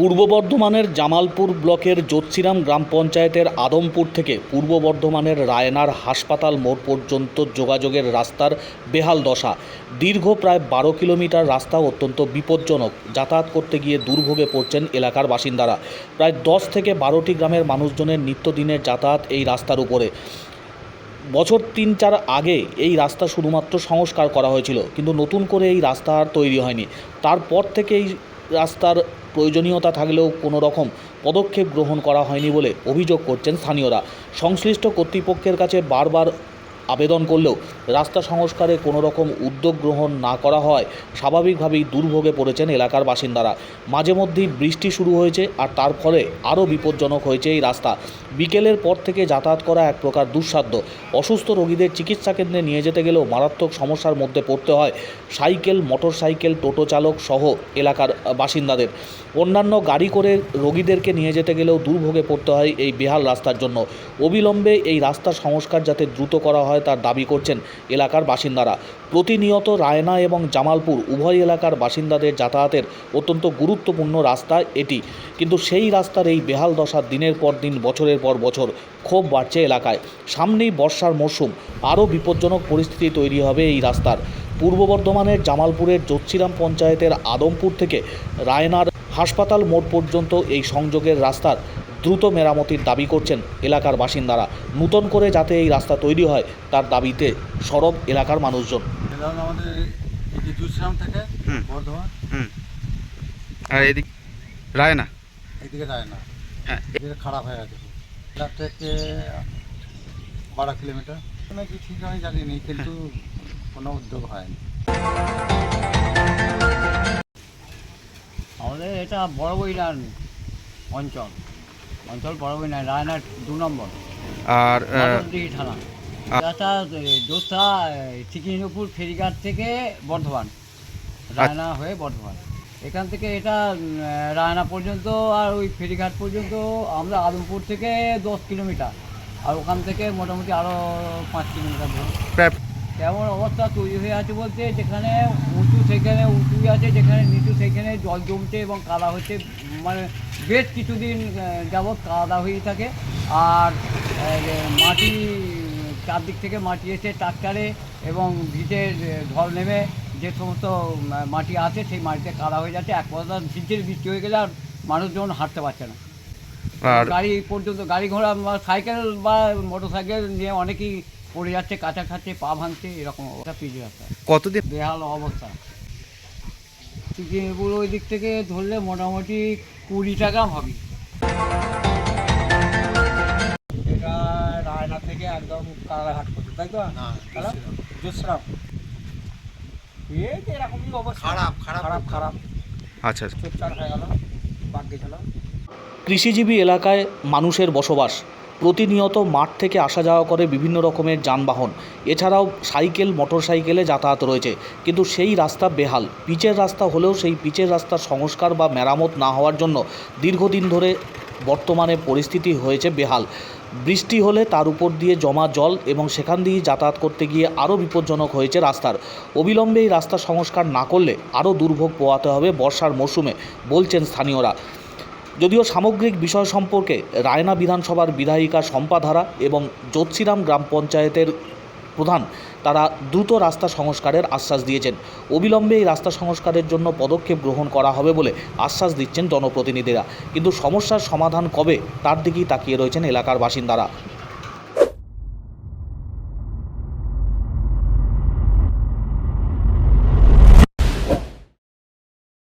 পূর্ব বর্ধমানের জামালপুর ব্লকের জ্যোৎসিরাম গ্রাম পঞ্চায়েতের আদমপুর থেকে পূর্ব বর্ধমানের রায়নার হাসপাতাল মোড় পর্যন্ত যোগাযোগের রাস্তার বেহাল দশা। দীর্ঘ প্রায় বারো কিলোমিটার রাস্তা অত্যন্ত বিপজ্জনক। যাতায়াত করতে গিয়ে দুর্ভোগে পড়ছেন এলাকার বাসিন্দারা। প্রায় দশ থেকে বারোটি গ্রামের মানুষজনের নিত্যদিনের যাতায়াত এই রাস্তার উপরে। বছর তিন চার আগে এই রাস্তা শুধুমাত্র সংস্কার করা হয়েছিল, কিন্তু নতুন করে এই রাস্তা আর তৈরি হয়নি। তারপর থেকে এই রাস্তার প্রয়োজনীয়তা থাকলেও কোনো রকম পদক্ষেপ গ্রহণ করা হয়নি বলে অভিযোগ করছেন স্থানীয়রা। সংশ্লিষ্ট কর্তৃপক্ষের কাছে বারবার আবেদন করলেও রাস্তা সংস্কারে কোনো রকম উদ্যোগ গ্রহণ না করা হয়, স্বাভাবিকভাবেই দুর্ভোগে পড়েছেন এলাকার বাসিন্দারা। মাঝে মধ্যেই বৃষ্টি শুরু হয়েছে আর তার ফলে আরও বিপজ্জনক হয়েছে এই রাস্তা। বিকেলের পর থেকে যাতায়াত করা এক প্রকার দুঃসাধ্য। অসুস্থ রোগীদের চিকিৎসা কেন্দ্রে নিয়ে যেতে গেলেও মারাত্মক সমস্যার মধ্যে পড়তে হয়। সাইকেল মোটর সাইকেল টোটো চালক সহ এলাকার বাসিন্দাদের। অন্যান্য গাড়ি করে রোগীদেরকে নিয়ে যেতে গেলেও দুর্ভোগে পড়তে হয় এই বেহাল রাস্তার জন্য। অবিলম্বে এই রাস্তার সংস্কার যাতে দ্রুত করা হয় তার দাবি করছেন এলাকার বাসিন্দারা। প্রতিনিয়ত রায়না এবং জামালপুর উভয় এলাকার বাসিন্দাদের যাতায়াতের অত্যন্ত গুরুত্বপূর্ণ রাস্তা এটি। কিন্তু সেই রাস্তার এই বেহাল দশা দিনের পর দিন, বছরের পর বছর ক্ষোভ বাড়ছে এলাকায়। সামনেই বর্ষার মরশুম, আরও বিপজ্জনক পরিস্থিতি তৈরি হবে এই রাস্তার। পূর্ব বর্ধমানের জামালপুরের জ্যোৎসিরাম পঞ্চায়েতের আদমপুর থেকে রায়নার হাসপাতাল মোড় পর্যন্ত এই সংযোগের রাস্তার দ্রুত মেরামতির দাবি করছেন এলাকার বাসিন্দারা। নূতন করে যাতে এই রাস্তা তৈরি হয়, তার দাবিতে সরব এলাকার মানুষজন। আমাদের এই দুশ্রাম থেকে হুম। বর্ধমান। হুম। আর এদিক রায়না? এইদিকে যায় না হ্যাঁ। এদিকে খারাপ হয়ে গেছে। থেকে বারো কিলোমিটার। নাকি ঠিক আমি জানি কিন্তু কোনো উদ্যোগ হয়নি। আমাদের এটা বড় বইনান অঞ্চল। অঞ্চল বড় বইনান রায়নার দু নম্বর। আর থানা। এটা দোসা চিকিনুপুর ফেরিঘাট থেকে বর্ধমান রায়না হয়ে বর্ধমান। এখান থেকে এটা রায়না পর্যন্ত আর ওই ফেরিঘাট পর্যন্ত আমরা আদমপুর থেকে দশ কিলোমিটার। আর ওখান থেকে মোটামুটি আরও পাঁচ কিলোমিটার কেমন অবস্থা তৈরি হয়ে আছে বলতে যেখানে উঁচু সেখানে উঁচু আছে যেখানে নিচু সেখানে জল জমছে এবং কাদা হচ্ছে। মানে বেশ কিছুদিন যাবৎ কাদা হয়েই থাকে। আর মাটি চারদিক থেকে মাটি এসে ট্রাক্টারে এবং ভিটের ঢল নেমে যে সমস্ত মাটি আছে সেই মাটিতে কাদা হয়ে যাচ্ছে। এক কথা ঝিরঝির বৃষ্টি হয়ে গেলে আর মানুষজন হাঁটতে পারছে না। গাড়ি পর্যন্ত গাড়ি ঘোড়া বা সাইকেল বা মোটর সাইকেল নিয়ে অনেকেই পড়ে যাচ্ছে কাঁচা খাচ্ছে পা ভাঙছে এরকম অবস্থা পিছিয়ে রাস্তা কতদিন? বেহাল অবস্থা। চিকিমপুর ওই দিক থেকে ধরলে মোটামুটি কুড়ি টাকা হবে। থেকে একদম কারাঘাট পর্যন্ত তাই তো? না দুশ্রাম এই যে এরকমই অবস্থা। খারাপ, খারাপ। খারাপ খারাপ। আচ্ছা আচ্ছা। চুপচাপ হয়ে গেল কৃষিজীবী এলাকায় মানুষের বসবাস। প্রতিনিয়ত মাঠ থেকে আসা যাওয়া করে বিভিন্ন রকমের যানবাহন। এছাড়াও সাইকেল মোটর সাইকেলে যাতায়াত রয়েছে। কিন্তু সেই রাস্তা বেহাল। পিচের রাস্তা হলেও সেই পিচের রাস্তার সংস্কার বা মেরামত না হওয়ার জন্য দীর্ঘদিন ধরে বর্তমানে পরিস্থিতি হয়েছে বেহাল। বৃষ্টি হলে তার উপর দিয়ে জমা জল এবং সেখান দিয়ে যাতায়াত করতে গিয়ে আরও বিপজ্জনক হয়েছে রাস্তার। অবিলম্বে এই রাস্তা সংস্কার না করলে আরও দুর্ভোগ পোয়াতে হবে বর্ষার মরশুমে, বলছেন স্থানীয়রা। যদিও সামগ্রিক বিষয় সম্পর্কে রায়না বিধানসভার বিধায়িকা সম্পাধারা এবং জ্যোৎসিরাম গ্রাম পঞ্চায়েতের প্রধান, তারা দ্রুত রাস্তা সংস্কারের আশ্বাস দিয়েছেন। অবিলম্বে এই রাস্তা সংস্কারের জন্য পদক্ষেপ গ্রহণ করা হবে বলে আশ্বাস দিচ্ছেন জনপ্রতিনিধিরা। কিন্তু সমস্যার সমাধান কবে, তার দিকেই তাকিয়ে রয়েছেন এলাকার বাসিন্দারা।